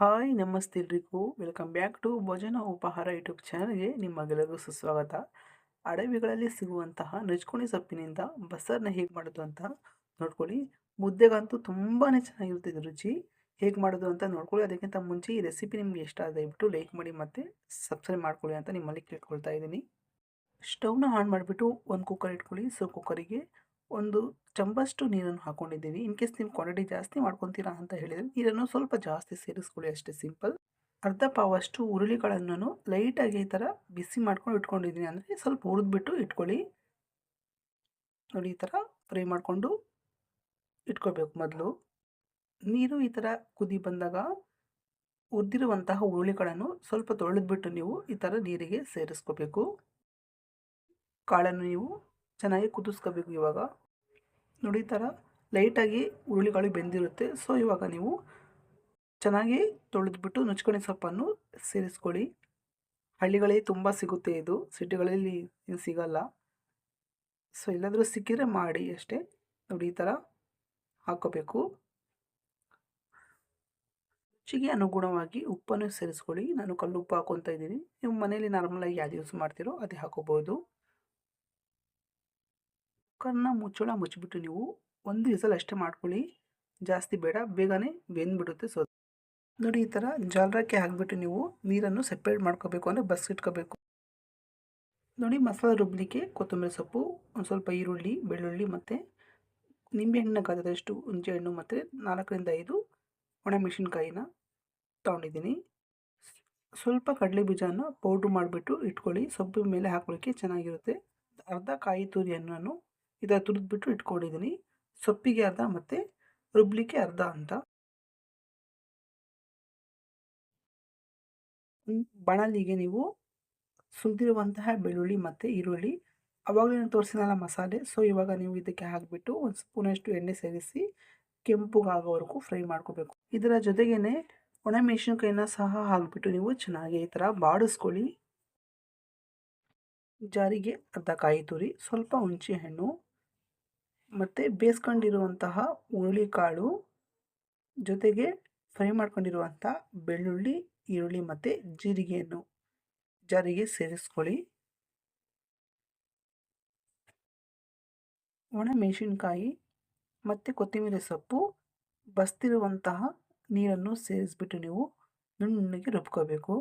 Hi ನಮಸ್ತೆ ಎಲ್ರಿಗೂ welcome back to ಭೋಜನ ಉಪಹಾರ ಯೂಟ್ಯೂಬ್ ಚಾನಲ್ಗೆ ನಿಮ್ಮಗೆಲ್ಲರಿಗೂ ಸುಸ್ವಾಗತ. ಅಡವಿಗಳಲ್ಲಿ ಸಿಗುವಂತಹ ನಜ್ಕೊಣಿ ಸೊಪ್ಪಿನಿಂದ ಬಸರನ್ನ ಹೇಗೆ ಮಾಡೋದು ಅಂತ ನೋಡ್ಕೊಳ್ಳಿ. ಮುದ್ದೆಗಂತೂ ತುಂಬಾ ಚೆನ್ನಾಗಿರುತ್ತೆ ಇದು ರುಚಿ. ಹೇಗೆ ಮಾಡೋದು ಅಂತ ನೋಡ್ಕೊಳ್ಳಿ. ಅದಕ್ಕಿಂತ ಮುಂಚೆ ಈ ರೆಸಿಪಿ ನಿಮ್ಗೆ ಇಷ್ಟ ದಯವಿಟ್ಟು ಲೈಕ್ ಮಾಡಿ ಮತ್ತು ಸಬ್ಸ್ಕ್ರೈಬ್ ಮಾಡ್ಕೊಳ್ಳಿ ಅಂತ ನಿಮ್ಮಲ್ಲಿ ಕೇಳ್ಕೊಳ್ತಾ ಇದ್ದೀನಿ. ಸ್ಟವ್ನ ಆನ್ ಮಾಡಿಬಿಟ್ಟು ಒಂದು ಕುಕ್ಕರ್ ಇಟ್ಕೊಳ್ಳಿ. ಸೊ ಕುಕ್ಕರಿಗೆ ಒಂದು ಚಂಬಷ್ಟು ನೀರನ್ನು ಹಾಕೊಂಡಿದ್ದೀವಿ. ಇನ್ ಕೇಸ್ ನೀವು ಕ್ವಾಂಟಿಟಿ ಜಾಸ್ತಿ ಮಾಡ್ಕೊತೀರಾ ಅಂತ ಹೇಳಿದರೆ, ನೀರನ್ನು ಸ್ವಲ್ಪ ಜಾಸ್ತಿ ಸೇರಿಸ್ಕೊಳ್ಳಿ. ಅಷ್ಟೇ ಸಿಂಪಲ್ ಅರ್ಧ ಪಾವಷ್ಟು ಉರುಳಿಗಳನ್ನು ಲೈಟಾಗಿ ಈ ಥರ ಬಿಸಿ ಮಾಡ್ಕೊಂಡು ಇಟ್ಕೊಂಡಿದ್ದೀನಿ. ಅಂದರೆ ಸ್ವಲ್ಪ ಹುರಿದ್ಬಿಟ್ಟು ಇಟ್ಕೊಳ್ಳಿ. ನೋಡಿ, ಈ ಥರ ಫ್ರೈ ಮಾಡಿಕೊಂಡು ಇಟ್ಕೋಬೇಕು ಮೊದಲು. ನೀರು ಈ ಥರ ಕುದಿ ಬಂದಾಗ ಉದ್ದಿರುವಂತಹ ಉರುಳಿಗಳನ್ನು ಸ್ವಲ್ಪ ತೊಳೆದ್ಬಿಟ್ಟು ನೀವು ಈ ಥರ ನೀರಿಗೆ ಸೇರಿಸ್ಕೋಬೇಕು. ಕಾಳನ್ನು ನೀವು ಚೆನ್ನಾಗಿ ಕುದಿಸ್ಕೋಬೇಕು ಇವಾಗ. ನೋಡಿ ಥರ ಲೈಟಾಗಿ ಉರುಳಿಗಳು ಬೆಂದಿರುತ್ತೆ. ಸೊ ಇವಾಗ ನೀವು ಚೆನ್ನಾಗಿ ತೊಳೆದ್ಬಿಟ್ಟು ನುಚ್ಕಣಿ ಸೊಪ್ಪನ್ನು ಸೇರಿಸ್ಕೊಳ್ಳಿ. ಹಳ್ಳಿಗಳಲ್ಲಿ ತುಂಬ ಸಿಗುತ್ತೆ ಇದು. ಸಿಟಿಗಳಲ್ಲಿ ಇದು ಸಿಗಲ್ಲ. ಸೊ ಎಲ್ಲಾದರೂ ಸಿಕ್ಕಿದ್ರೆ ಮಾಡಿ ಅಷ್ಟೇ. ನೋಡಿ ಈ ಥರ ಹಾಕೋಬೇಕು. ರುಚಿಗೆ ಅನುಗುಣವಾಗಿ ಉಪ್ಪನ್ನು ಸೇರಿಸ್ಕೊಳ್ಳಿ. ನಾನು ಕಲ್ಲು ಉಪ್ಪು ಹಾಕೊತಾ ಇದ್ದೀನಿ. ನೀವು ಮನೇಲಿ ನಾರ್ಮಲಾಗಿ ಯಾವ್ದು ಯೂಸ್ ಮಾಡ್ತೀರೋ ಅದೇ ಹಾಕೋಬೋದು. ಕುಕ್ಕರ್ನ ಮುಚ್ಚಳ ಮುಚ್ಚಿಬಿಟ್ಟು ನೀವು ಒಂದು ವಿಸಲ್ ಅಷ್ಟೇ ಮಾಡ್ಕೊಳ್ಳಿ. ಜಾಸ್ತಿ ಬೇಡ, ಬೇಗನೆ ಬೆಂದ್ಬಿಡುತ್ತೆ ಸೊ ನೋಡಿ ಈ ಥರ ಜಾಲರಕ್ಕೆ ಹಾಕ್ಬಿಟ್ಟು ನೀವು ನೀರನ್ನು ಸೆಪ್ರೇಟ್ ಮಾಡ್ಕೋಬೇಕು, ಅಂದರೆ ಬಸ್ ಇಟ್ಕೋಬೇಕು. ನೋಡಿ ಮಸಾಲೆ ರುಬ್ಲಿಕ್ಕೆ ಕೊತ್ತಂಬರಿ ಸೊಪ್ಪು, ಒಂದು ಸ್ವಲ್ಪ ಈರುಳ್ಳಿ, ಬೆಳ್ಳುಳ್ಳಿ ಮತ್ತು ನಿಂಬೆಹಣ್ಣಿನ ಗಾತ್ರದಷ್ಟು ಹುಣಸೆಹಣ್ಣು ಮತ್ತು ನಾಲ್ಕರಿಂದ ಐದು ಒಣಮೆಣಸಿನ್ಕಾಯಿನ ತೊಗೊಂಡಿದ್ದೀನಿ. ಸ್ವಲ್ಪ ಕಡಲೆ ಬೀಜನ ಪೌಡ್ರ್ ಮಾಡಿಬಿಟ್ಟು ಇಟ್ಕೊಳ್ಳಿ. ಸೊಪ್ಪಿನ ಮೇಲೆ ಹಾಕೊಳ್ಳಿಕ್ಕೆ ಚೆನ್ನಾಗಿರುತ್ತೆ. ಅರ್ಧ ಕಾಯಿ ತುರಿಯನ್ನು ಈ ಥರ ತುರಿದ್ಬಿಟ್ಟು ಇಟ್ಕೊಂಡಿದ್ದೀನಿ ಸೊಪ್ಪಿಗೆ ಅರ್ಧ ಮತ್ತು ರುಬ್ಲಿಕ್ಕೆ ಅರ್ಧ ಅಂತ. ಬಣಲಿಗೆ ನೀವು ಸುಲಿದಿರುವಂತಹ ಬೆಳ್ಳುಳ್ಳಿ ಮತ್ತು ಈರುಳ್ಳಿ ಅವಾಗಲೇ ನಾನು ತೋರಿಸಿನಲ್ಲ ಮಸಾಲೆ. ಸೊ ಇವಾಗ ನೀವು ಇದಕ್ಕೆ ಹಾಕಿಬಿಟ್ಟು ಒಂದು ಸ್ಪೂನಷ್ಟು ಎಣ್ಣೆ ಸೇರಿಸಿ ಕೆಂಪುಗಾಗೋವರೆಗೂ ಫ್ರೈ ಮಾಡ್ಕೋಬೇಕು. ಇದರ ಜೊತೆಗೇ ಒಣಮೆಣಸಿನ್ಕಾಯಿನ ಸಹ ಹಾಕಿಬಿಟ್ಟು ನೀವು ಚೆನ್ನಾಗಿ ಈ ಥರ ಬಾಡಿಸ್ಕೊಳ್ಳಿ. ಜಾರಿಗೆ ಅರ್ಧ ಕಾಯಿ ತುರಿ, ಸ್ವಲ್ಪ ಹುಣಸೆ ಹಣ್ಣು ಮತ್ತು ಬೇಯಿಸ್ಕೊಂಡಿರುವಂತಹ ಹುರುಳಿಕಾಳು ಜೊತೆಗೆ ಫ್ರೈ ಮಾಡ್ಕೊಂಡಿರುವಂಥ ಬೆಳ್ಳುಳ್ಳಿ, ಈರುಳ್ಳಿ ಮತ್ತು ಜೀರಿಗೆಯನ್ನು ಜಾರಿಗೆ ಸೇರಿಸ್ಕೊಳ್ಳಿ. ಒಣ ಮೆಣಸಿನ್ಕಾಯಿ ಮತ್ತು ಕೊತ್ತಂಬರಿ ಸೊಪ್ಪು ಬಸ್ತಿರುವಂತಹ ನೀರನ್ನು ಸೇರಿಸ್ಬಿಟ್ಟು ನೀವು ನುಣ್ಣಗೆ ರುಬ್ಕೋಬೇಕು.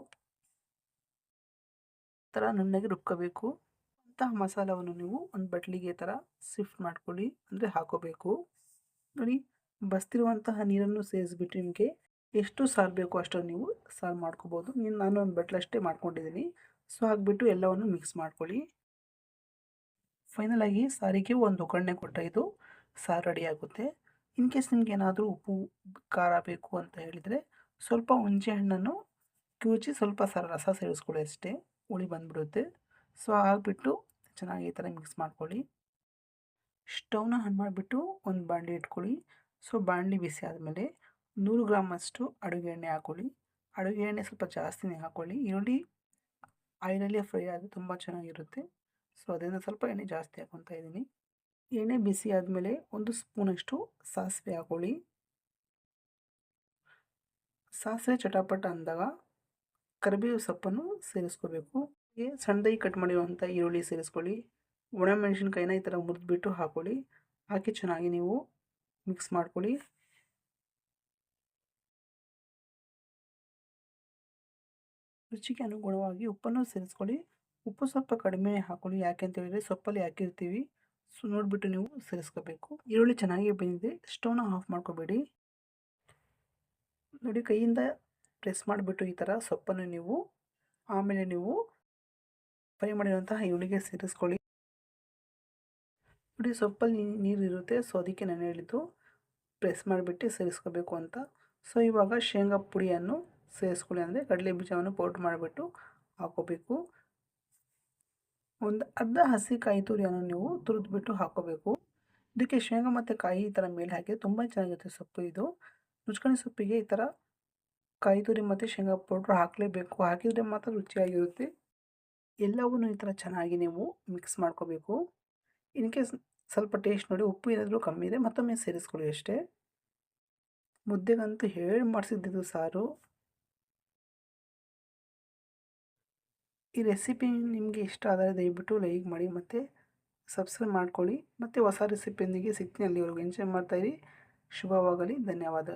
ಥರ ನುಣ್ಣಗೆ ರುಬ್ಕೋಬೇಕು. ಅಂತಹ ಮಸಾಲವನ್ನು ನೀವು ಒಂದು ಬಟ್ಲಿಗೆ ಥರ ಶಿಫ್ಟ್ ಮಾಡ್ಕೊಳ್ಳಿ, ಅಂದರೆ ಹಾಕೋಬೇಕು. ನೋಡಿ, ಬಸ್ತಿರುವಂತಹ ನೀರನ್ನು ಸೇರಿಸ್ಬಿಟ್ಟು ನಿಮಗೆ ಎಷ್ಟು ಸಾರು ಬೇಕು ಅಷ್ಟನ್ನು ನೀವು ಸಾರು ಮಾಡ್ಕೋಬೋದು. ನೀನು ನಾನು ಒಂದು ಬಟ್ಲಷ್ಟೇ ಮಾಡ್ಕೊಂಡಿದ್ದೀನಿ. ಸೊ, ಹಾಕ್ಬಿಟ್ಟು ಎಲ್ಲವನ್ನು ಮಿಕ್ಸ್ ಮಾಡ್ಕೊಳ್ಳಿ. ಫೈನಲಾಗಿ ಸಾರಿಗೆ ಒಂದು ಒಗ್ಗರಣೆ ಇದು ಸಾರು ರೆಡಿ ಆಗುತ್ತೆ. ಇನ್ ಕೇಸ್ ನಿಮ್ಗೆ ಏನಾದರೂ ಉಪ್ಪು, ಖಾರ ಬೇಕು ಅಂತ ಹೇಳಿದರೆ ಸ್ವಲ್ಪ ಹುಣಸೆ ಹಣ್ಣನ್ನು ಕಿವುಚಿ ಸ್ವಲ್ಪ ಸಾರು ರಸ ಸೇರಿಸ್ಕೊಳ್ಳಿ ಅಷ್ಟೇ. ಹುಳಿ ಬಂದ್ಬಿಡುತ್ತೆ. ಸೊ, ಹಾಕ್ಬಿಟ್ಟು ಚೆನ್ನಾಗಿ ಈ ಥರ ಮಿಕ್ಸ್ ಮಾಡ್ಕೊಳ್ಳಿ. ಸ್ಟವ್ನ ಆನ್ ಮಾಡಿಬಿಟ್ಟು ಒಂದು ಬಾಣಲಿ ಇಟ್ಕೊಳ್ಳಿ. ಸೊ ಬಾಣಲಿ ಬಿಸಿ ಆದಮೇಲೆ ನೂರು ಗ್ರಾಮಷ್ಟು ಅಡುಗೆ ಎಣ್ಣೆ ಹಾಕ್ಕೊಳ್ಳಿ ಅಡುಗೆ ಎಣ್ಣೆ ಸ್ವಲ್ಪ ಜಾಸ್ತಿನೇ ಹಾಕ್ಕೊಳ್ಳಿ ಈರುಳ್ಳಿ ಆಯಿಲಲ್ಲಿ ಫ್ರೈ ಆದರೆ ತುಂಬ ಚೆನ್ನಾಗಿರುತ್ತೆ. ಸೊ, ಅದರಿಂದ ಸ್ವಲ್ಪ ಎಣ್ಣೆ ಜಾಸ್ತಿ ಹಾಕೊತಾ ಇದ್ದೀನಿ. ಎಣ್ಣೆ ಬಿಸಿ ಆದಮೇಲೆ ಒಂದು ಸ್ಪೂನಷ್ಟು ಸಾಸಿವೆ ಹಾಕ್ಕೊಳ್ಳಿ ಸಾಸಿವೆ ಚಟಾಪಟ ಅಂದಾಗ ಕರಿಬೇವು ಸೊಪ್ಪನ್ನು ಸೇರಿಸ್ಕೋಬೇಕು. ಸಣ್ಣದಾಗಿ ಕಟ್ ಮಾಡಿರುವಂಥ ಈರುಳ್ಳಿ ಸೇರಿಸ್ಕೊಳ್ಳಿ. ಒಣಮೆಣಸಿನ್ಕಾಯಿನ ಈ ಥರ ಮುರಿದ್ಬಿಟ್ಟು ಹಾಕ್ಕೊಳ್ಳಿ ಹಾಕಿ ಚೆನ್ನಾಗಿ ನೀವು ಮಿಕ್ಸ್ ಮಾಡ್ಕೊಳ್ಳಿ. ರುಚಿಗೆ ಅನುಗುಣವಾಗಿ ಉಪ್ಪನ್ನು ಸೇರಿಸ್ಕೊಳ್ಳಿ. ಉಪ್ಪು ಸ್ವಲ್ಪ ಕಡಿಮೆ ಹಾಕ್ಕೊಳ್ಳಿ ಯಾಕೆ ಅಂತ ಹೇಳಿದರೆ ಸೊಪ್ಪಲ್ಲಿ ಹಾಕಿರ್ತೀವಿ. ಸೊ, ನೋಡಿಬಿಟ್ಟು ನೀವು ಸೇರಿಸ್ಕೋಬೇಕು. ಈರುಳ್ಳಿ ಚೆನ್ನಾಗಿ ಬಂದಿದೆ. ಸ್ಟವ್ನ ಆಫ್ ಮಾಡ್ಕೋಬೇಡಿ. ನೋಡಿ ಕೈಯಿಂದ ಪ್ರೆಸ್ ಮಾಡಿಬಿಟ್ಟು ಈ ಥರ ಸೊಪ್ಪನ್ನು ನೀವು ಆಮೇಲೆ ನೀವು ಫ್ರೈ ಮಾಡಿರುವಂತಹ ಈರುಳ್ಳಿಗೆ ಸೇರಿಸ್ಕೊಳ್ಳಿ. ನೋಡಿ, ಸೊಪ್ಪಲ್ಲಿ ನೀರು ಇರುತ್ತೆ, ಸೊ ಅದಕ್ಕೆ ನಾನು ಹೇಳಿದ್ದು ಪ್ರೆಸ್ ಮಾಡಿಬಿಟ್ಟು ಸೇರಿಸ್ಕೋಬೇಕು ಅಂತ. ಸೊ, ಇವಾಗ ಶೇಂಗಾ ಪುಡಿಯನ್ನು ಸೇರಿಸ್ಕೊಳ್ಳಿ ಅಂದರೆ ಕಡಲೆ ಬೀಜವನ್ನು ಪೌಡ್ರ್ ಮಾಡಿಬಿಟ್ಟು ಹಾಕೋಬೇಕು. ಒಂದು ಅರ್ಧ ಹಸಿ ಕಾಯಿ ತುರಿಯನ್ನು ನೀವು ತುರಿದ್ಬಿಟ್ಟು ಹಾಕೋಬೇಕು. ಇದಕ್ಕೆ ಶೇಂಗಾ ಮತ್ತು ಕಾಯಿ ಈ ಥರ ಮೇಲೆ ಹಾಕಿದರೆ ತುಂಬ ಚೆನ್ನಾಗಿರುತ್ತೆ ಸೊಪ್ಪು ಇದು. ನುಚ್ಕಣಿ ಸೊಪ್ಪಿಗೆ ಈ ಥರ ಕಾಯಿ ತುರಿ ಮತ್ತು ಶೇಂಗಾ ಪೌಡ್ರ್ ಹಾಕಲೇಬೇಕು. ಹಾಕಿದರೆ ಮಾತ್ರ ರುಚಿಯಾಗಿರುತ್ತೆ. ಎಲ್ಲವೂ ಈ ಥರ ಚೆನ್ನಾಗಿ ನೀವು ಮಿಕ್ಸ್ ಮಾಡ್ಕೋಬೇಕು. ಇನ್ ಕೇಸ್ ಸ್ವಲ್ಪ ಟೇಸ್ಟ್ ನೋಡಿ ಉಪ್ಪು ಏನಾದರೂ ಕಮ್ಮಿ ಇದೆ, ಮತ್ತೊಮ್ಮೆ ಸೇರಿಸ್ಕೊಳ್ಳಿ ಅಷ್ಟೇ. ಮುದ್ದೆಗಂತೂ ಹೇಳಿ ಮಾಡಿಸಿದ್ದು ಸಾರು. ಈ ರೆಸಿಪಿ ನಿಮಗೆ ಇಷ್ಟ ಆದರೆ ದಯವಿಟ್ಟು ಲೈಕ್ ಮಾಡಿ ಮತ್ತು ಸಬ್ಸ್ಕ್ರೈಬ್ ಮಾಡ್ಕೊಳ್ಳಿ. ಮತ್ತು ಹೊಸ ರೆಸಿಪಿಯೊಂದಿಗೆ ಸಿಗ್ತೀನಿ ಅಲ್ಲಿವರೆಗೂ ಎಂಜಾಯ್ ಮಾಡ್ತಾಯಿರಿ ಶುಭವಾಗಲಿ, ಧನ್ಯವಾದ.